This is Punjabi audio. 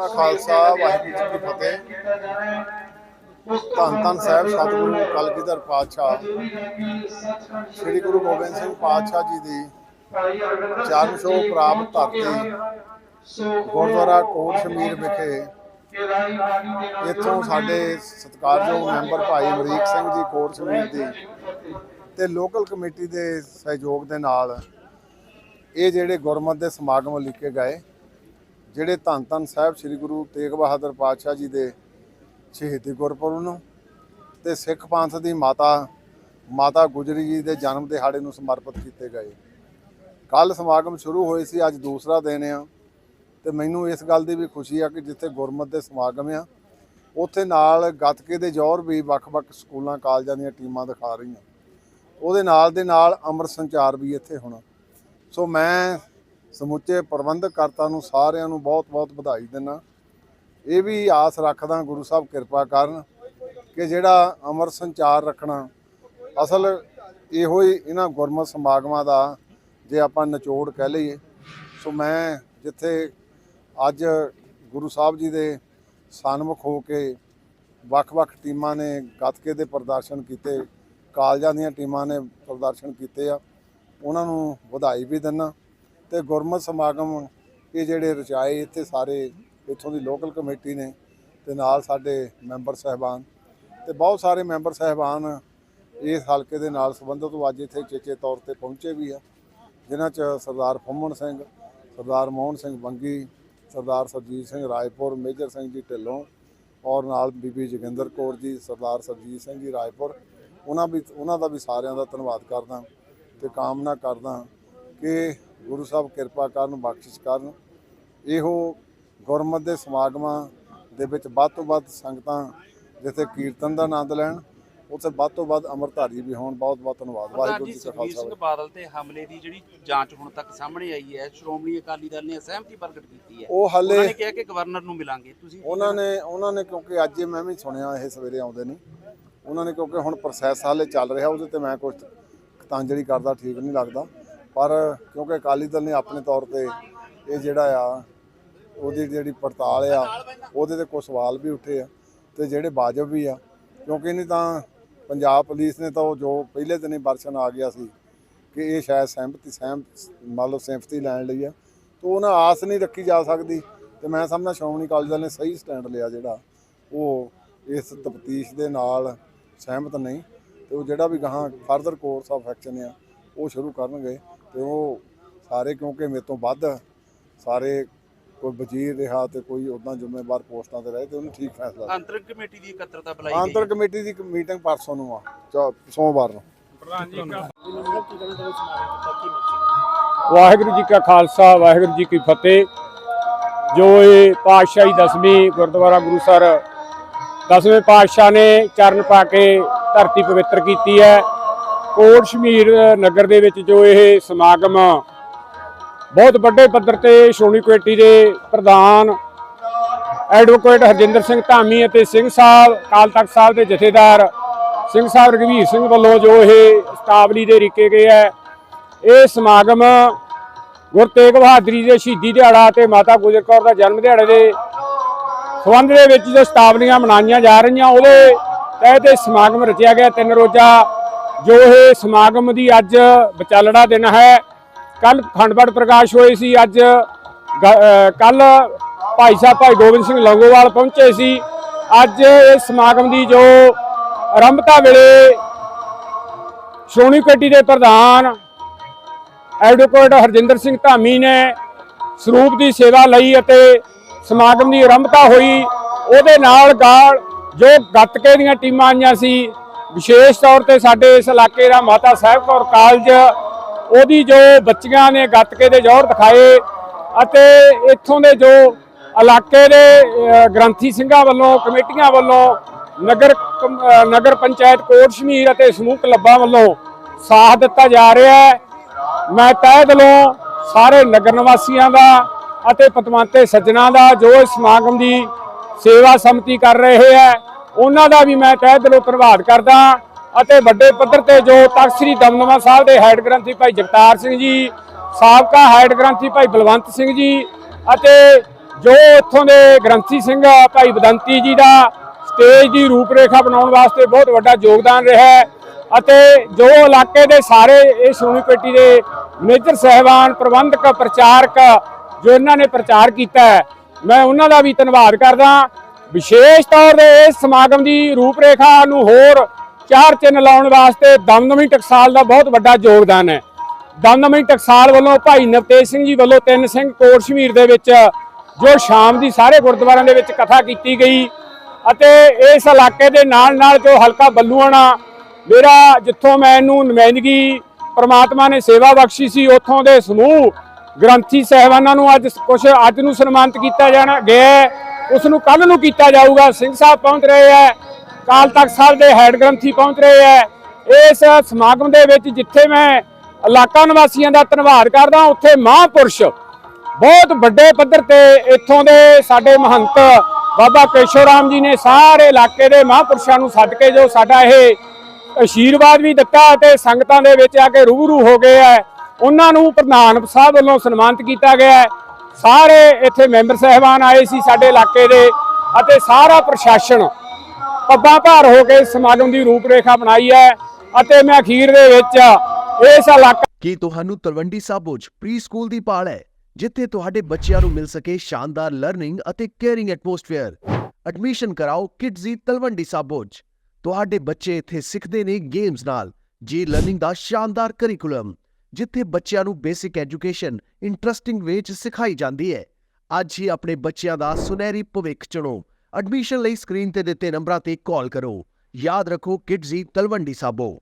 ਕਾ ਖਾਲਸਾ, ਵਾਹਿਗੁਰੂ ਜੀ ਕੀ ਫਤਿਹ। ਧੰਨ ਧੰਨ ਸਾਹਿਬ, ਸਤਿਗੁਰੂ ਕਲਗੀਧਰ ਪਾਤਸ਼ਾਹ। ਸ੍ਰੀ ਗੁਰੂ ਗੋਬਿੰਦ ਸਿੰਘ ਪਾਤਸ਼ਾਹ ਜੀ ਦੀ ਚਰਨ ਛੋਹ ਪ੍ਰਾਪਤ ਧਰਤੀ, ਗੁਰਦੁਆਰਾ ਕੋਟ ਸ਼ਮੀਰ ਵਿਖੇ। ਇੱਥੋਂ ਸਾਡੇ ਸਤਿਕਾਰਯੋਗ ਮੈਂਬਰ ਭਾਈ ਅਮਰੀਕ ਸਿੰਘ ਜੀ ਕੋਟ ਸ਼ਮੀਰ ਦੀ ਤੇ ਲੋਕਲ ਕਮੇਟੀ ਦੇ ਸਹਿਯੋਗ ਦੇ ਨਾਲ ਇਹ ਜਿਹੜੇ ਗੁਰਮਤ ਦੇ ਸਮਾਗਮ ਲਿਖੇ ਗਏ। ਜਿਹੜੇ ਧੰਨ ਧੰਨ ਸਾਹਿਬ ਸ੍ਰੀ ਗੁਰੂ ਤੇਗ ਬਹਾਦਰ ਪਾਤਸ਼ਾਹ ਜੀ ਦੇ ਸ਼ਹੀਦੀ ਗੁਰਪੁਰਬ ਨੂੰ ਤੇ ਸਿੱਖ ਪੰਥ ਦੀ ਮਾਤਾ ਮਾਤਾ ਗੁਜਰੀ ਜੀ ਦੇ ਜਨਮ ਦਿਹਾੜੇ ਨੂੰ ਸਮਰਪਿਤ ਕੀਤੇ ਗਏ। ਕੱਲ ਸਮਾਗਮ ਸ਼ੁਰੂ ਹੋਏ ਸੀ, ਅੱਜ ਦੂਸਰਾ ਦਿਨ ਆ ਤੇ ਮੈਨੂੰ ਇਸ ਗੱਲ ਦੀ ਵੀ ਖੁਸ਼ੀ ਆ ਕਿ ਜਿੱਥੇ ਗੁਰਮਤਿ ਦੇ ਸਮਾਗਮ ਆ, ਉੱਥੇ ਨਾਲ ਗੱਤਕੇ ਦੇ ਜ਼ੋਰ ਵੀ ਵੱਖ-ਵੱਖ ਸਕੂਲਾਂ, ਕਾਲਜਾਂ ਦੀਆਂ ਟੀਮਾਂ ਦਿਖਾ ਰਹੀਆਂ। ਉਹਦੇ ਨਾਲ ਦੇ ਨਾਲ ਅਮਰ ਸੰਚਾਰ ਵੀ ਇੱਥੇ ਹੋਣਾ। ਸੋ ਮੈਂ ਸਮੁੱਚੇ ਪ੍ਰਬੰਧਕਰਤਾ ਨੂੰ ਸਾਰਿਆਂ ਨੂੰ ਬਹੁਤ-ਬਹੁਤ ਵਧਾਈ ਦਿੰਦਾ। ਇਹ ਵੀ ਆਸ ਰੱਖਦਾ ਗੁਰੂ ਸਾਹਿਬ ਕਿਰਪਾ ਕਰਨ ਕਿ ਜਿਹੜਾ ਅਮਰ ਸੰਚਾਰ ਰੱਖਣਾ, ਅਸਲ ਇਹੋ ਹੀ ਇਹਨਾਂ ਗੁਰਮਤ ਸਮਾਗਮਾਂ ਦਾ ਜੇ ਆਪਾਂ ਨਿਚੋੜ ਕਹਿ ਲਈਏ। ਸੋ ਮੈਂ ਜਿੱਥੇ ਅੱਜ ਗੁਰੂ ਸਾਹਿਬ ਜੀ ਦੇ ਸਨਮੁਖ ਹੋ ਕੇ ਵੱਖ-ਵੱਖ ਟੀਮਾਂ ਨੇ ਗੱਤਕੇ ਦੇ ਪ੍ਰਦਰਸ਼ਨ ਕੀਤੇ, ਕਾਲਜਾਂ ਦੀਆਂ ਟੀਮਾਂ ਨੇ ਪ੍ਰਦਰਸ਼ਨ ਕੀਤੇ ਆ, ਉਹਨਾਂ ਨੂੰ ਵਧਾਈ ਵੀ ਦਿੰਦਾ। ਤੇ ਗੁਰਮਤ ਸਮਾਗਮ ਇਹ ਜਿਹੜੇ ਰਚਾਏ, ਇੱਥੇ ਸਾਰੇ ਇੱਥੋਂ ਦੀ ਲੋਕਲ ਕਮੇਟੀ ਨੇ ਤੇ ਨਾਲ ਸਾਡੇ ਮੈਂਬਰ ਸਹਿਬਾਨ ਤੇ ਬਹੁਤ ਸਾਰੇ ਮੈਂਬਰ ਸਹਿਬਾਨ ਇਸ ਹਲਕੇ ਦੇ ਨਾਲ ਸੰਬੰਧਿਤ ਉਹ ਅੱਜ ਇੱਥੇ ਚੇਚੇ ਤੌਰ ਤੇ ਪਹੁੰਚੇ ਵੀ ਆ, ਜਿਨ੍ਹਾਂ 'ਚ ਸਰਦਾਰ ਫੁੰਮਣ ਸਿੰਘ, ਸਰਦਾਰ ਮੋਹਨ ਸਿੰਘ ਬੰਗੀ, ਸਰਦਾਰ ਸਰਜੀਤ ਸਿੰਘ ਰਾਏਪੁਰ, ਮੇਜਰ ਸਿੰਘ ਜੀ ਢਿੱਲੋਂ ਔਰ ਨਾਲ ਬੀਬੀ ਜੋਗਿੰਦਰ ਕੌਰ ਜੀ, ਸਰਦਾਰ ਸਰਜੀਤ ਸਿੰਘ ਜੀ ਰਾਏਪੁਰ, ਉਹਨਾਂ ਵੀ, ਉਹਨਾਂ ਦਾ ਵੀ ਸਾਰਿਆਂ ਦਾ ਧੰਨਵਾਦ ਕਰਦਾ ਤੇ ਕਾਮਨਾ ਕਰਦਾ ਕਿ ਗੁਰੂ ਸਾਹਿਬ ਕਿਰਪਾ ਕਰਨ ਬਖਸ਼ਿਸ਼ ਕਰਨ। ਇਹੋ ਗੁਰਮਤ ਦੇ ਸਮਾਗਮਾਂ ਦੇ ਵਿੱਚ ਵੱਧ ਤੋਂ ਵੱਧ ਸੰਗਤਾਂ ਜਿੱਥੇ ਕੀਰਤਨ ਦਾ ਆਨੰਦ ਲੈਣ ਉੱਥੇ ਵੱਧ ਤੋਂ ਵੱਧ ਅੰਮ੍ਰਿਤਧਾਰੀ ਵੀ ਹੋਣ। ਬਹੁਤ ਬਹੁਤ ਧੰਨਵਾਦ। ਵਾਹਿਗੁਰੂ ਜੀ ਕਾ ਖਾਲਸਾ। ਸਿੰਘ ਬਾਦਲ ਤੇ ਹਮਲੇ ਦੀ ਜਿਹੜੀ ਜਾਂਚ ਹੁਣ ਤੱਕ ਸਾਹਮਣੇ ਆਈ ਹੈ ਸ਼੍ਰੋਮਣੀ ਅਕਾਲੀ ਦਲ ਨੇ ਸਹਿਮਤੀ ਪ੍ਰਗਟ ਕੀਤੀ ਹੈ। ਉਹ ਉਹਨਾਂ ਹਲੇ ਨੇ ਕਿਹਾ ਕਿ ਗਵਰਨਰ ਨੂੰ ਮਿਲਾਂਗੇ। ਤੁਸੀਂ ਉਹਨਾਂ ਨੇ ਉਹਨਾਂ ਨੇ ਕਿਉਂਕਿ ਅੱਜ ਮੈਂ ਵੀ ਸੁਣਿਆ ਇਹ ਸਵੇਰੇ ਆਉਂਦੇ ਨੇ। ਉਹਨਾਂ ਨੇ ਕਿਉਂਕਿ ਹੁਣ ਪ੍ਰੋਸੈਸ ਹਾਲੇ ਚੱਲ ਰਿਹਾ ਉਹਦੇ ਤੇ ਮੈਂ ਕੁਝ ਕਤਾਂਜਲੀ ਕਰਦਾ ਠੀਕ ਨਹੀਂ ਲੱਗਦਾ। ਪਰ ਕਿਉਂਕਿ ਅਕਾਲੀ ਦਲ ਨੇ ਆਪਣੇ ਤੌਰ ਤੇ ਇਹ ਜਿਹੜਾ ਆ, ਉਹਦੀ ਜਿਹੜੀ ਪੜਤਾਲ ਆ, ਉਹਦੇ ਤੇ ਕੁਝ ਸਵਾਲ ਵੀ ਉੱਠੇ ਆ ਤੇ ਜਿਹੜੇ ਵਾਜਬ ਵੀ ਆ, ਕਿਉਂਕਿ ਨਹੀਂ ਤਾਂ ਪੰਜਾਬ ਪੁਲਿਸ ਨੇ ਤਾਂ ਉਹ ਜੋ ਪਹਿਲੇ ਦਿਨ ਹੀ ਵਰਸ਼ਨ ਆ ਗਿਆ ਸੀ ਕਿ ਇਹ ਸ਼ਾਇਦ ਸਹਿਮਤੀ, ਸਹਿਮ, ਮੰਨ ਲਓ ਸਹਿਮਤੀ ਲੈਣ ਲਈ ਆ, ਤੋਂ ਉਹਨਾਂ ਆਸ ਨਹੀਂ ਰੱਖੀ ਜਾ ਸਕਦੀ ਤੇ ਮੈਂ ਸਮਝਦਾ ਸ਼੍ਰੋਮਣੀ ਅਕਾਲੀ ਦਲ ਨੇ ਸਹੀ ਸਟੈਂਡ ਲਿਆ ਜਿਹੜਾ, ਉਹ ਇਸ ਤਫਤੀਸ਼ ਦੇ ਨਾਲ ਸਹਿਮਤ ਨਹੀਂ ਤੇ ਉਹ ਜਿਹੜਾ ਵੀ ਗਾਹਾਂ ਫਰਦਰ ਕੋਰਸ ਆਫ ਐਕਸ਼ਨ ਆ, ਉਹ ਸ਼ੁਰੂ ਕਰਨਗੇ। ਤੇ ਉਹ ਸਾਰੇ ਕਿਉਂਕਿ ਮੇਰੇ ਤੋਂ ਵੱਧ ਸਾਰੇ ਕੋਈ ਵਜ਼ੀਰ ਰਿਹਾ ਤੇ ਕੋਈ ਉਦਾਂ ਜ਼ਿੰਮੇਵਾਰ ਪੋਸਟਾਂ ਤੇ ਰਹੇ ਤੇ ਉਹਨੂੰ ਠੀਕ ਫੈਸਲਾ ਅੰਤਰਿਮ ਕਮੇਟੀ ਦੀ ਇਕੱਤਰਤਾ ਬੁਲਾਈ ਗਈ। ਆਂਤਰ ਕਮੇਟੀ ਦੀ ਮੀਟਿੰਗ ਪਰਸੋਂ ਨੂੰ ਆ ਚੌ- ਸੋਮਵਾਰ ਨੂੰ। ਵਾਹਿਗੁਰੂ ਜੀ ਕਾ ਖਾਲਸਾ ਵਾਹਿਗੁਰੂ ਜੀ ਕੀ ਫਤਿਹ। ਜੋ ਇਹ ਪਾਤਸ਼ਾਹੀ ਦਸਵੀਂ ਗੁਰਦੁਆਰਾ ਗੁਰੂਸਰ ਦਸਵੇਂ ਪਾਤਸ਼ਾਹ ਨੇ ਚਰਨ ਪਾ ਕੇ ਧਰਤੀ ਪਵਿੱਤਰ ਕੀਤੀ ਹੈ। ਕੋਟ ਸ਼ਮੀਰ ਨਗਰ ਦੇ ਵਿੱਚ ਜੋ ਇਹ ਸਮਾਗਮ ਬਹੁਤ ਵੱਡੇ ਪੱਧਰ ਤੇ ਸ਼੍ਰੋਮਣੀ ਕਮੇਟੀ ਦੇ ਪ੍ਰਧਾਨ ਐਡਵੋਕੇਟ ਹਰਜਿੰਦਰ ਸਿੰਘ ਧਾਮੀ ਅਤੇ ਸਿੰਘ ਸਾਹਿਬ, ਅਕਾਲ ਤਖਤ ਸਾਹਿਬ ਦੇ ਜਥੇਦਾਰ ਸਿੰਘ ਸਾਹਿਬ ਰਘਵੀਰ ਸਿੰਘ ਵੱਲੋਂ ਜੋ ਇਹ ਸਤਾਵਲੀ ਦੇ ਰਿਕੇ ਗਏ ਹੈ, ਇਹ ਸਮਾਗਮ ਗੁਰੂ ਤੇਗ ਬਹਾਦਰੀ ਦੇ ਸ਼ਹੀਦੀ ਦਿਹਾੜਾ ਤੇ ਮਾਤਾ ਗੁਜਰ ਕੌਰ ਦਾ ਜਨਮ ਦਿਹਾੜੇ ਦੇ ਸੰਬੰਧ ਦੇ ਵਿੱਚ ਜੋ ਸਤਾਵਲੀਆਂ ਮਨਾਈਆਂ ਜਾ ਰਹੀਆਂ, ਉਹਦੇ ਤਹਿਤ ਇਹ ਸਮਾਗਮ ਰਚਿਆ ਗਿਆ, ਤਿੰਨ ਰੋਜ਼ਾ ਜੋ ਇਹ ਸਮਾਗਮ ਦੀ ਅੱਜ ਵਿਚਾਲੜਾ ਦਿਨ ਹੈ, ਕੱਲ ਖੰਡਪੜ ਪ੍ਰਕਾਸ਼ ਹੋਏ ਸੀ, ਅੱਜ ਕੱਲ ਭਾਈ ਸਾਹਿਬ ਭਾਈ ਗੋਬਿੰਦ ਸਿੰਘ ਲੰਗੋਵਾਲ ਪਹੁੰਚੇ ਸੀ। ਅੱਜ ਇਸ ਸਮਾਗਮ ਦੀ ਜੋ ਆਰੰਭਤਾ ਵੇਲੇ ਸ਼੍ਰੋਮਣੀ ਕਮੇਟੀ ਦੇ ਪ੍ਰਧਾਨ ਐਡਵੋਕੇਟ ਹਰਜਿੰਦਰ ਸਿੰਘ ਧਾਮੀ ਨੇ ਸਰੂਪ ਦੀ ਸੇਵਾ ਲਈ ਅਤੇ ਸਮਾਗਮ ਦੀ ਆਰੰਭਤਾ ਹੋਈ, ਉਹਦੇ ਨਾਲ ਗਾਲ ਜੋ ਗੱਤਕੇ ਦੀਆਂ ਟੀਮਾਂ ਆਈਆਂ ਸੀ ਵਿਸ਼ੇਸ਼ ਤੌਰ ਤੇ ਸਾਡੇ ਇਸ ਇਲਾਕੇ ਦਾ ਮਾਤਾ ਸਾਹਿਬ ਕੌਰ ਕਾਲਜ, ਉਹਦੀ ਜੋ ਬੱਚੀਆਂ ਨੇ ਗੱਤਕੇ ਦੇ ਜ਼ੋਰ ਦਿਖਾਏ ਅਤੇ ਇੱਥੋਂ ਦੇ ਜੋ ਇਲਾਕੇ ਦੇ ਗ੍ਰੰਥੀ ਸਿੰਘਾਂ ਵੱਲੋਂ, ਕਮੇਟੀਆਂ ਵੱਲੋਂ, ਨਗਰ ਕਮ- ਨਗਰ ਪੰਚਾਇਤ ਕੋਟ ਸ਼ਮੀਰ ਅਤੇ ਸਮੂਹ ਕਲੱਬਾਂ ਵੱਲੋਂ ਸਾਥ ਦਿੱਤਾ ਜਾ ਰਿਹਾ ਹੈ। ਮੈਂ ਤਹਿ ਦਿਲੋਂ ਸਾਰੇ ਨਗਰ ਨਿਵਾਸੀਆਂ ਦਾ ਅਤੇ ਪਤਵੰਤੇ ਸੱਜਣਾ ਦਾ ਜੋ ਇਸ ਸਮਾਗਮ ਦੀ ਸੇਵਾ ਸਮਤੀ ਕਰ ਰਹੇ ਹੈ ਉਹਨਾਂ ਦਾ ਵੀ ਮੈਂ ਤਹਿ ਦਿਲੋਂ ਧੰਨਵਾਦ ਕਰਦਾ ਅਤੇ ਵੱਡੇ ਪੱਧਰ ਤੇ ਜੋ ਤਖ਼ਤ ਸ੍ਰੀ ਦਮਦਮਾ ਸਾਹਿਬ ਦੇ ਹੈੱਡ ਗ੍ਰੰਥੀ ਭਾਈ ਜਗਤਾਰ ਸਿੰਘ ਜੀ, ਸਾਬਕਾ ਹੈੱਡ ਗ੍ਰੰਥੀ ਭਾਈ ਬਲਵੰਤ ਸਿੰਘ ਜੀ ਅਤੇ ਜੋ ਇੱਥੋਂ ਦੇ ਗ੍ਰੰਥੀ ਸਿੰਘ ਭਾਈ ਬਦੰਤੀ ਜੀ ਦਾ ਸਟੇਜ ਦੀ ਰੂਪਰੇਖਾ ਬਣਾਉਣ ਵਾਸਤੇ ਬਹੁਤ ਵੱਡਾ ਯੋਗਦਾਨ ਰਿਹਾ ਹੈ ਅਤੇ ਜੋ ਇਲਾਕੇ ਦੇ ਸਾਰੇ ਇਹ ਸ਼੍ਰੋਮਣੀ ਕਮੇਟੀ ਦੇ ਮੇਜਰ ਸਹਿਬਾਨ, ਪ੍ਰਬੰਧਕ, ਪ੍ਰਚਾਰਕ ਜੋ ਇਹਨਾਂ ਨੇ ਪ੍ਰਚਾਰ ਕੀਤਾ ਹੈ, ਮੈਂ ਉਹਨਾਂ ਦਾ ਵੀ ਧੰਨਵਾਦ ਕਰਦਾ ਵਿਸ਼ੇਸ਼ ਤੌਰ ਤੇ ਇਸ ਸਮਾਗਮ ਦੀ ਰੂਪਰੇਖਾ ਨੂੰ ਹੋਰ ਚਾਰ ਚਿੰਨ ਲਾਉਣ ਵਾਸਤੇ ਦਮਦਮੀ ਟਕਸਾਲ ਦਾ ਬਹੁਤ ਵੱਡਾ ਯੋਗਦਾਨ ਹੈ ਦਮਦਮੀ ਟਕਸਾਲ ਵੱਲੋਂ ਭਾਈ ਨਵਤੇਜ ਸਿੰਘ ਜੀ ਵੱਲੋਂ ਤਿੰਨ ਸਿੰਘ ਕੋਟ ਸ਼ਮੀਰ ਦੇ ਵਿੱਚ, ਜੋ ਸ਼ਾਮ ਦੀ ਸਾਰੇ ਗੁਰਦੁਆਰਿਆਂ ਦੇ ਵਿੱਚ ਕਥਾ ਕੀਤੀ ਗਈ ਅਤੇ ਇਸ ਇਲਾਕੇ ਦੇ ਨਾਲ ਨਾਲ ਜੋ ਹਲਕਾ ਬੱਲੂਆਣਾ, ਮੇਰਾ ਜਿੱਥੋਂ ਮੈਨੂੰ ਨੁਮਾਇੰਦਗੀ ਪ੍ਰਮਾਤਮਾ ਨੇ ਸੇਵਾ ਬਖਸ਼ੀ ਸੀ, ਉੱਥੋਂ ਦੇ ਸਮੂਹ ਗ੍ਰੰਥੀ ਸਹਿਬਾਨਾਂ ਨੂੰ ਅੱਜ ਕੁਝ ਅੱਜ ਨੂੰ ਸਨਮਾਨਿਤ ਕੀਤਾ ਜਾਣਾ ਗਿਆ ਹੈ। ਉਸ ਨੂੰ ਕੱਲ ਨੂੰ ਕੀਤਾ ਜਾਊਗਾ। ਸਿੰਘ ਸਾਹਿਬ ਪਹੁੰਚ ਰਹੇ ਹੈ। ਕਾਲ ਤਖਤ ਸਾਹਿਬ ਦੇ ਹੈਡ ਗ੍ਰੰਥੀ ਪਹੁੰਚ ਰਹੇ ਹੈ। ਇਸ ਸਮਾਗਮ ਦੇ ਵਿੱਚ ਜਿੱਥੇ ਮੈਂ ਇਲਾਕਾ ਨਿਵਾਸੀਆਂ ਦਾ ਧੰਨਵਾਦ ਕਰਦਾ, ਉੱਥੇ ਮਹਾਂਪੁਰਸ਼ ਬਹੁਤ ਵੱਡੇ ਪੱਧਰ ਤੇ ਇੱਥੋਂ ਦੇ ਸਾਡੇ ਮਹੰਤ ਬਾਬਾ ਕੇਸ਼ਵ ਰਾਮ ਜੀ ਨੇ ਸਾਰੇ ਇਲਾਕੇ ਦੇ ਮਹਾਂਪੁਰਸ਼ਾਂ ਨੂੰ ਸੱਦ ਕੇ ਜੋ ਸਾਡਾ ਇਹ ਆਸ਼ੀਰਵਾਦ ਵੀ ਦਿੱਤਾ ਅਤੇ ਸੰਗਤਾਂ ਦੇ ਵਿੱਚ ਆ ਕੇ ਰੂਬਰੂ ਹੋ ਗਏ ਹੈ। ਉਹਨਾਂ ਨੂੰ ਪ੍ਰਧਾਨ ਸਾਹਿਬ ਵੱਲੋਂ ਸਨਮਾਨਿਤ ਕੀਤਾ ਗਿਆ ਸਾਰੇ ਇੱਥੇ ਮੈਂਬਰ ਸਹਿਬਾਨ ਆਏ ਸੀ ਸਾਡੇ ਇਲਾਕੇ ਦੇ ਅਤੇ ਸਾਰਾ ਪ੍ਰਸ਼ਾਸਨ ਪੱਬਾਂ ਭਾਰ ਹੋ ਕੇ ਸਮਾਗਮ ਦੀ ਰੂਪਰੇਖਾ ਬਣਾਈ ਹੈ ਅਤੇ ਮੈਂ ਅਖੀਰ ਦੇ ਵਿੱਚ ਇਸ ਇਲਾਕਾ ਕੀ ਤੁਹਾਨੂੰ ਤਲਵੰਡੀ ਸਾਬੋ ਪ੍ਰੀ ਸਕੂਲ ਦੀ ਪਾਲ ਹੈ, ਜਿੱਥੇ ਤੁਹਾਡੇ ਬੱਚਿਆਂ ਨੂੰ ਮਿਲ ਸਕੇ ਸ਼ਾਨਦਾਰ ਲਰਨਿੰਗ ਅਤੇ ਕੇਅਰਿੰਗ ਐਟਮੋਸਫੇਅਰ ਐਡਮਿਸ਼ਨ ਕਰਾਓ ਕਿਡਜ਼ੀ ਤਲਵੰਡੀ ਸਾਬੋ ਤੁਹਾਡੇ ਬੱਚੇ ਇੱਥੇ ਸਿੱਖਦੇ ਨੇ ਗੇਮਸ ਨਾਲ, ਜੀ ਲਰਨਿੰਗ ਦਾ ਸ਼ਾਨਦਾਰ ਕਰਿਕੂਲਮ ਜਿੱਥੇ ਬੱਚਿਆਂ ਨੂੰ ਬੇਸਿਕ ਐਜੂਕੇਸ਼ਨ ਇੰਟਰਸਟਿੰਗ ਵੇ 'ਚ ਸਿਖਾਈ ਜਾਂਦੀ ਹੈ। ਅੱਜ ਹੀ ਆਪਣੇ ਬੱਚਿਆਂ ਦਾ ਸੁਨਹਿਰੀ ਭਵਿੱਖ ਚੁਣੋ। ਐਡਮਿਸ਼ਨ ਲਈ ਸਕਰੀਨ ਤੇ ਦਿੱਤੇ ਨੰਬਰਾਂ ਤੇ ਕਾਲ ਕਰੋ। ਯਾਦ ਰੱਖੋ, ਕਿਡਜ਼ੀ ਤਲਵੰਡੀ ਸਾਬੋ।